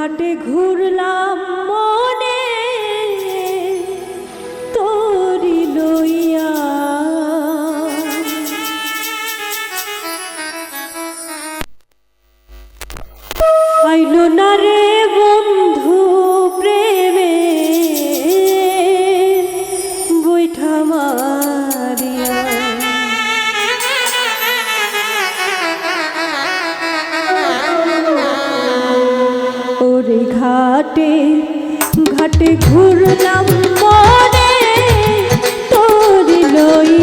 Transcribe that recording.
ঘাটে ঘুরলাম। ওরে ঘাটে ঘাটে ঘুরলাম মনে তোর লইয়া